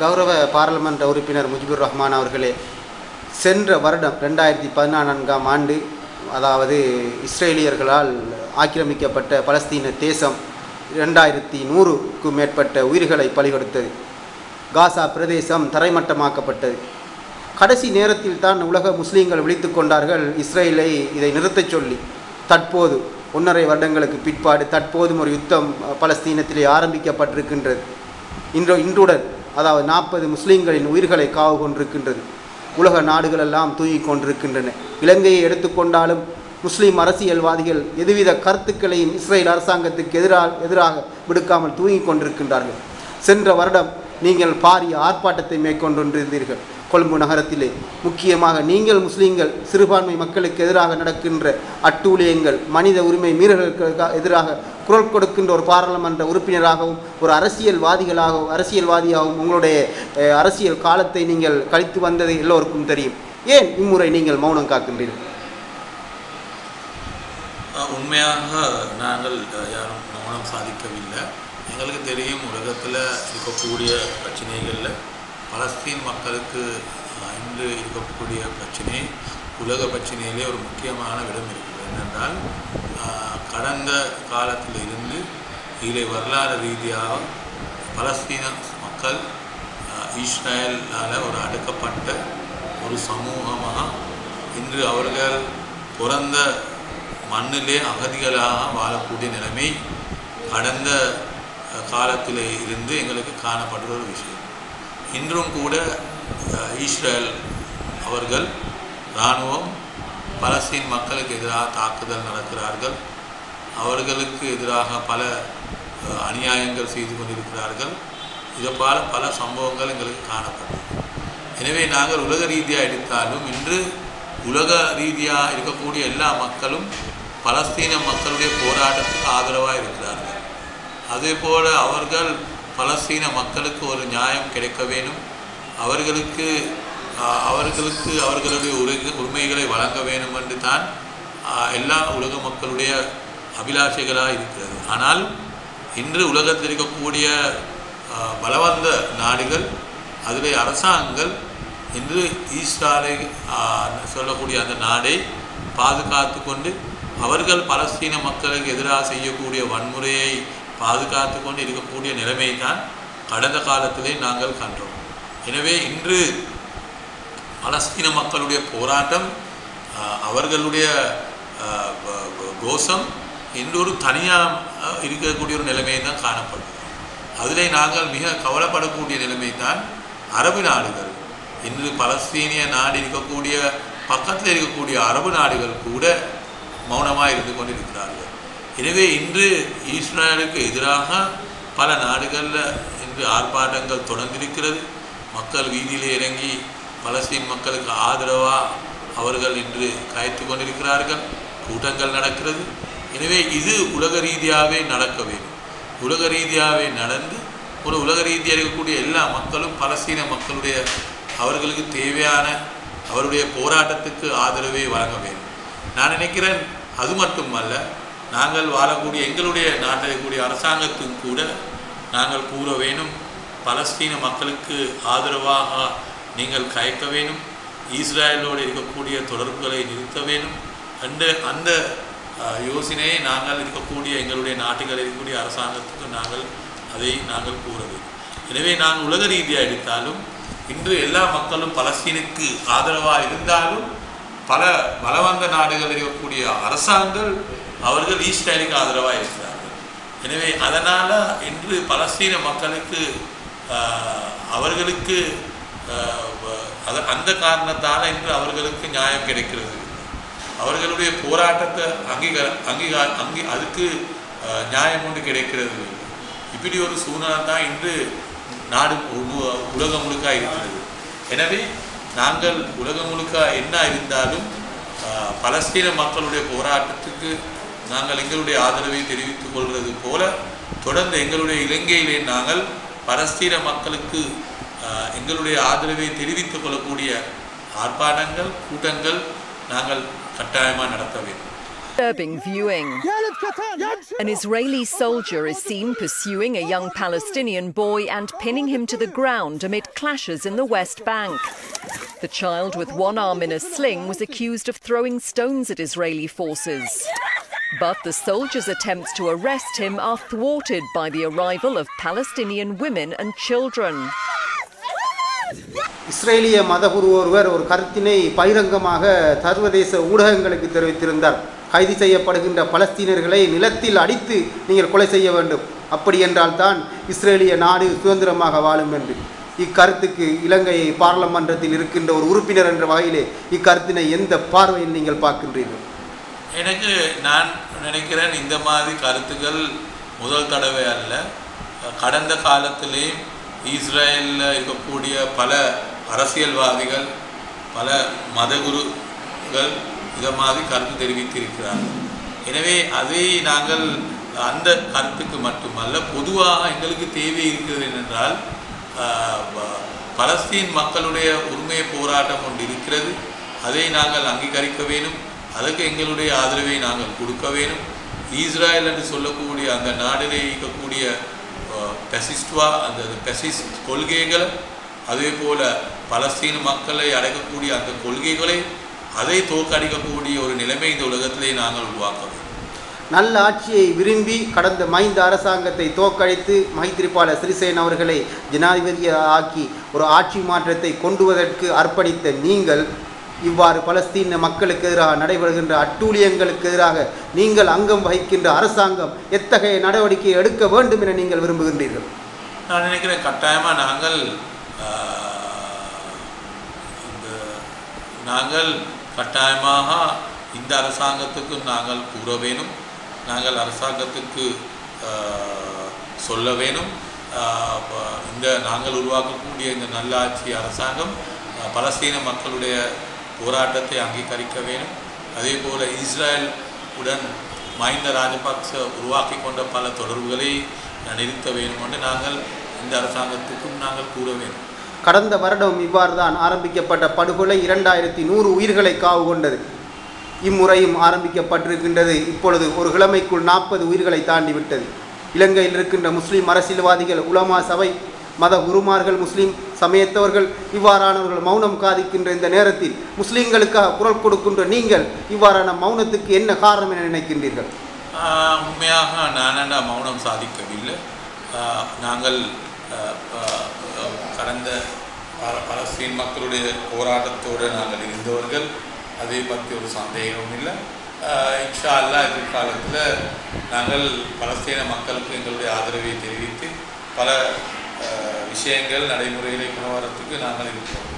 கௌரவ பாராளுமன்ற உறுப்பினர் முஜிபுர் ரஹ்மான் அவர்களே சென்ற வருடம் ரெண்டாயிரத்தி பதினான்காம் ஆண்டு அதாவது இஸ்ரேலியர்களால் ஆக்கிரமிக்கப்பட்ட பலஸ்தீன தேசம் ரெண்டாயிரத்தி நூறுக்கும் மேற்பட்ட உயிர்களை பலிகொடுத்தது. காசா பிரதேசம் தரைமட்டமாக்கப்பட்டது. கடைசி நேரத்தில் தான் உலக முஸ்லீம்கள் விழித்து கொண்டார்கள் இஸ்ரேலை இதை நிறுத்தச் சொல்லி. தற்போது ஒன்றரை வருடங்களுக்கு பிற்பாடு தற்போதும் ஒரு யுத்தம் பலஸ்தீனத்திலே ஆரம்பிக்கப்பட்டிருக்கின்றது. இன்று இன்றுடன் அதாவது நாற்பது முஸ்லீம்களின் உயிர்களை காவு கொண்டிருக்கின்றது. உலக நாடுகளெல்லாம் தூங்கிக் கொண்டிருக்கின்றன. இலங்கையை எடுத்துக்கொண்டாலும் முஸ்லீம் அரசியல்வாதிகள் எதுவித கருத்துக்களையும் இஸ்ரேல் அரசாங்கத்துக்கு எதிராக எதிராக விடுக்காமல் தூங்கி கொண்டிருக்கின்றார்கள். சென்ற வருடம் நீங்கள் பாரிய ஆர்ப்பாட்டத்தை மேற்கொண்டிருந்தீர்கள். கொழும்பு நகரத்திலே. முக்கியமாக நீங்கள் முஸ்லீம்கள் சிறுபான்மை மக்களுக்கு எதிராக நடக்கின்ற அட்டூழியங்கள் மனித உரிமை மீறல்களுக்கு எதிராக குரல் கொடுக்கின்ற ஒரு பாராளுமன்ற உறுப்பினராகவும் ஒரு அரசியல்வாதிகளாகவும் அரசியல்வாதியாகவும் உங்களுடைய அரசியல் காலத்தை நீங்கள் கழித்து வந்தது எல்லோருக்கும் தெரியும். ஏன் இம்முறை நீங்கள் மௌனம் காக்கின்றீர்கள்? உண்மையாக நாங்கள் யாரும் மௌனம் சாதிக்கவில்லை. எங்களுக்கு தெரியும் உலகத்தில் இருக்கக்கூடிய பிரச்சனைகளில் பலஸ்தீன் மக்களுக்கு இன்று இருக்கக்கூடிய பிரச்சனை உலக பிரச்சனையிலே ஒரு முக்கியமான இடம் இருக்குது. என்னென்றால் கடந்த காலத்தில் இருந்து இதை வரலாறு ரீதியாக பலஸ்தீன மக்கள் இஸ்ரேலால் ஒரு அடுக்கப்பட்ட ஒரு சமூகமாக இன்று அவர்கள் பிறந்த மண்ணிலே அகதிகளாக வாழக்கூடிய நிலைமை கடந்த காலத்தில் காலத்திலே இருந்து எங்களுக்கு காணப்படுற ஒரு விஷயம். இன்றும் கூட இஸ்ரேல் அவர்கள் இராணுவம் பலஸ்தீன் மக்களுக்கு எதிராக தாக்குதல் நடக்கிறார்கள். அவர்களுக்கு எதிராக பல அநியாயங்கள் செய்து கொண்டிருக்கிறார்கள். இதை போல பல சம்பவங்கள் எங்களுக்கு காணப்படும் எனவே நாங்கள் உலக ரீதியாக எடுத்தாலும் இன்று உலக ரீதியாக இருக்கக்கூடிய எல்லா மக்களும் பலஸ்தீன மக்களுடைய போராட்டத்துக்கு ஆதரவாக இருக்கிறார்கள். அதே போல் அவர்கள் பலஸ்தீன மக்களுக்கு ஒரு நியாயம் கிடைக்க வேணும் அவர்களுக்கு அவர்களுக்கு அவர்களுடைய உரிமை உரிமைகளை வழங்க வேண்டும் என்று தான் எல்லா உலக மக்களுடைய அபிலாஷைகளாக இருக்கிறது. ஆனால் இன்று உலகத்தில் இருக்கக்கூடிய பலவந்த நாடுகள் அதிலே அரசாங்கங்கள் இன்று ஈஸ்ராலை சொல்லக்கூடிய அந்த நாடை பாதுகாத்து கொண்டு அவர்கள் பலஸ்தீன மக்களுக்கு எதிராக செய்யக்கூடிய வன்முறையை பாதுகாத்து கொண்டு இருக்கக்கூடிய நிலைமை தான் கடந்த காலத்திலே நாங்கள் கண்டோம். எனவே இன்று பலஸ்தீன மக்களுடைய போராட்டம் அவர்களுடைய கோஷம் இன்று தனியாக இருக்கக்கூடிய ஒரு நிலைமையை தான் காணப்படும் அதிலே நாங்கள் மிக கவலைப்படக்கூடிய நிலைமை தான் அரபு நாடுகள் இன்று பலஸ்தீனிய நாடு இருக்கக்கூடிய பக்கத்தில் இருக்கக்கூடிய அரபு நாடுகள் கூட மௌனமாக இருந்து கொண்டிருக்கிறார்கள். எனவே இன்று ஈஸ்வரனுக்கு எதிராக பல நாடுகளில் இன்று ஆர்ப்பாட்டங்கள் தொடர்ந்திருக்கிறது. மக்கள் வீதியில் இறங்கி பலஸ்தீன் மக்களுக்கு ஆதரவாக அவர்கள் இன்று காய்த்து கொண்டிருக்கிறார்கள். கூட்டங்கள் நடக்கிறது. எனவே இது உலக ரீதியாகவே நடக்க வேண்டும். உலக ரீதியாகவே நடந்து ஒரு உலக ரீதியாக இருக்கக்கூடிய எல்லா மக்களும் பலஸ்தீன மக்களுடைய அவர்களுக்கு தேவையான அவருடைய போராட்டத்துக்கு ஆதரவை வழங்க வேண்டும். நான் நினைக்கிறேன் அது மட்டுமல்ல நாங்கள் வாழக்கூடிய எங்களுடைய நாட்டில் கூடிய அரசாங்கத்துக்கும் கூட நாங்கள் கூற வேணும் பலஸ்தீன மக்களுக்கு ஆதரவாக நீங்கள் கயக்க வேணும் ஈஸ்ராயலோடு இருக்கக்கூடிய தொடர்புகளை நிறுத்த வேணும் அந்த அந்த யோசனையை நாங்கள் இருக்கக்கூடிய எங்களுடைய நாட்டுகளில் இருக்கக்கூடிய அரசாங்கத்துக்கு நாங்கள் அதை நாங்கள் கூற வேண்டும். எனவே நான் உலக ரீதியாக எடுத்தாலும் இன்று எல்லா மக்களும் பலஸ்தீனுக்கு ஆதரவாக இருந்தாலும் பல பலவந்த நாடுகளில் இருக்கக்கூடிய அரசாங்கங்கள் அவர்கள் ஈஸ்ரேலுக்கு ஆதரவாக இருக்கிறார்கள் எனவே அதனால் இன்று பலஸ்தீன மக்களுக்கு அவர்களுக்கு அது அந்த காரணத்தால் இன்று அவர்களுக்கு நியாயம் கிடைக்கிறது. அவர்களுடைய போராட்டத்தை அங்கீகார அங்கீகார அங்கீ அதுக்கு நியாயம் ஒன்று கிடைக்கிறது. இப்படி ஒரு சூழ்நிலை தான் இன்று நாடு உலகம் முழுக்க இருக்கிறது எனவே நாங்கள் உலகம் முழுக்க என்ன இருந்தாலும் பலஸ்தீன மக்களுடைய போராட்டத்துக்கு நாங்கள் எங்களுடைய ஆதரவை தெரிவித்துக் கொள்வது போல தொடர்ந்து எங்களுடைய இலங்கையிலே நாங்கள் பலஸ்தீன மக்களுக்கு ஆஹ், எங்களுடைய ஆதரவை தெரிவித்துக் கொள்ளக்கூடிய ஆர்ப்பாட்டங்கள் கூட்டங்கள் நாங்கள் கட்டாயமாக நடத்த வேண்டும் disturbing viewing. An Israeli soldier is seen pursuing a young Palestinian boy and pinning him to the ground amid clashes in the West Bank. The child with one arm in a sling was accused of throwing stones at Israeli forces. But the soldiers' attempts to arrest him are thwarted by the arrival of Palestinian women and children. இஸ்ரேலிய மதகுரு ஒருவர் ஒரு கருத்தினை பகிரங்கமாக சர்வதேச ஊடகங்களுக்கு தெரிவித்திருந்தார் கைது செய்யப்படுகின்ற பலஸ்தீனர்களை நிலத்தில் அடித்து நீங்கள் கொலை செய்ய வேண்டும் அப்படி என்றால் தான் இஸ்ரேலிய நாடு சுதந்திரமாக வாழும் என்று இக்கருத்துக்கு இலங்கை பாராளுமன்றத்தில் இருக்கின்ற ஒரு உறுப்பினர் என்ற வகையிலே இக்கருத்தினை எந்த பார்வையில் நீங்கள் பார்க்கின்றீர்கள் எனக்கு நான் நினைக்கிறேன் இந்த மாதிரி கருத்துக்கள் முதல் தடவை அல்ல. கடந்த காலத்திலேயும் இஸ்ரேலில் இருக்கக்கூடிய பல அரசியல்வாதிகள் பல மதகுருகள் இதை மாதிரி கருத்து தெரிவித்திருக்கிறார்கள். எனவே அதை நாங்கள் அந்த கருத்துக்கு மட்டுமல்ல பொதுவாக எங்களுக்கு தேவை இருக்கிறது என்னென்றால் பலஸ்தீன் மக்களுடைய உரிமை போராட்டம் ஒன்று இருக்கிறது. அதை நாங்கள் அங்கீகரிக்க வேண்டும். அதற்கு எங்களுடைய ஆதரவை நாங்கள் கொடுக்க வேண்டும். இஸ்ராயல் என்று சொல்லக்கூடிய அந்த நாடிலே இருக்கக்கூடிய பெசிஸ்டுவா அந்த பெசிஸ்ட் கொள்கைகள் அதே போல் பலஸ்தீன மக்களை அடக்கக்கூடிய அந்த கொள்கைகளை அதை தோற்கடிக்கக்கூடிய ஒரு நிலைமை இந்த உலகத்திலே நாங்கள் உருவாக்க வேண்டும். நல்ல ஆட்சியை விரும்பி கடந்த மைந்த அரசாங்கத்தை தோற்கடித்து மைத்திரிபால சிறிசேன் அவர்களை ஜனாதிபதியாக ஆக்கி ஒரு ஆட்சி மாற்றத்தை கொண்டுவதற்கு அர்ப்பணித்த நீங்கள் இவ்வாறு பலஸ்தீன மக்களுக்கு எதிராக நடைபெறுகின்ற அட்டூழியங்களுக்கு எதிராக நீங்கள் அங்கம் வகிக்கின்ற அரசாங்கம் எத்தகைய நடவடிக்கை எடுக்க வேண்டும் என நீங்கள் விரும்புகின்றீர்கள்? நான் நினைக்கிறேன் கட்டாயமாக நாங்கள் இந்த நாங்கள் கட்டாயமாக இந்த அரசாங்கத்துக்கு நாங்கள் கூற வேணும். நாங்கள் அரசாங்கத்துக்கு சொல்ல வேணும். இந்த நாங்கள் உருவாக்கக்கூடிய இந்த நல்லாட்சி அரசாங்கம் பலஸ்தீன மக்களுடைய போராட்டத்தை அங்கீகரிக்க வேணும் அதே போல் இஸ்ரேல் உடன் மஹிந்த ராஜபக்ச உருவாக்கி கொண்ட பல தொடர்புகளை நிறுத்த வேண்டும் என்று நாங்கள் இந்த அரசாங்கத்துக்கும் நாங்கள் கூற வேண்டும். கடந்த வருடம் இவ்வாறு தான் ஆரம்பிக்கப்பட்ட படுகொலை இரண்டாயிரத்தி நூறு உயிர்களை காவு கொண்டது. இம்முறையும் ஆரம்பிக்கப்பட்டிருக்கின்றது. இப்பொழுது ஒரு கிழமைக்குள் நாற்பது உயிர்களை தாண்டி விட்டது. இலங்கையில் இருக்கின்ற முஸ்லீம் அரசியல்வாதிகள் உலமா சபை மத குருமார்கள் முஸ்லீம் சமயத்தவர்கள் இவ்வாறானவர்கள் மௌனம் காதிக்கின்ற இந்த நேரத்தில் முஸ்லீம்களுக்காக குரல் கொடுக்கின்ற நீங்கள் இவ்வாறான மௌனத்துக்கு என்ன காரணம் என நினைக்கின்றீர்கள்? உண்மையாக நானண்டா மௌனம் சாதிக்கவில்லை? நாங்கள் கடந்த பலஸ்தீன் மக்களுடைய போராட்டத்தோடு நாங்கள் இருந்தவர்கள். அதை பற்றி ஒரு சந்தேகமும் இல்லை. இன்ஷா அல்லாஹ் எதிர்காலத்தில் நாங்கள் பலஸ்தீன மக்களுக்கு எங்களுடைய ஆதரவை தெரிவித்து பல விஷயங்கள் நடைமுறைகளை கொண்டு வரத்துக்கு நாங்கள் இருக்கிறோம்.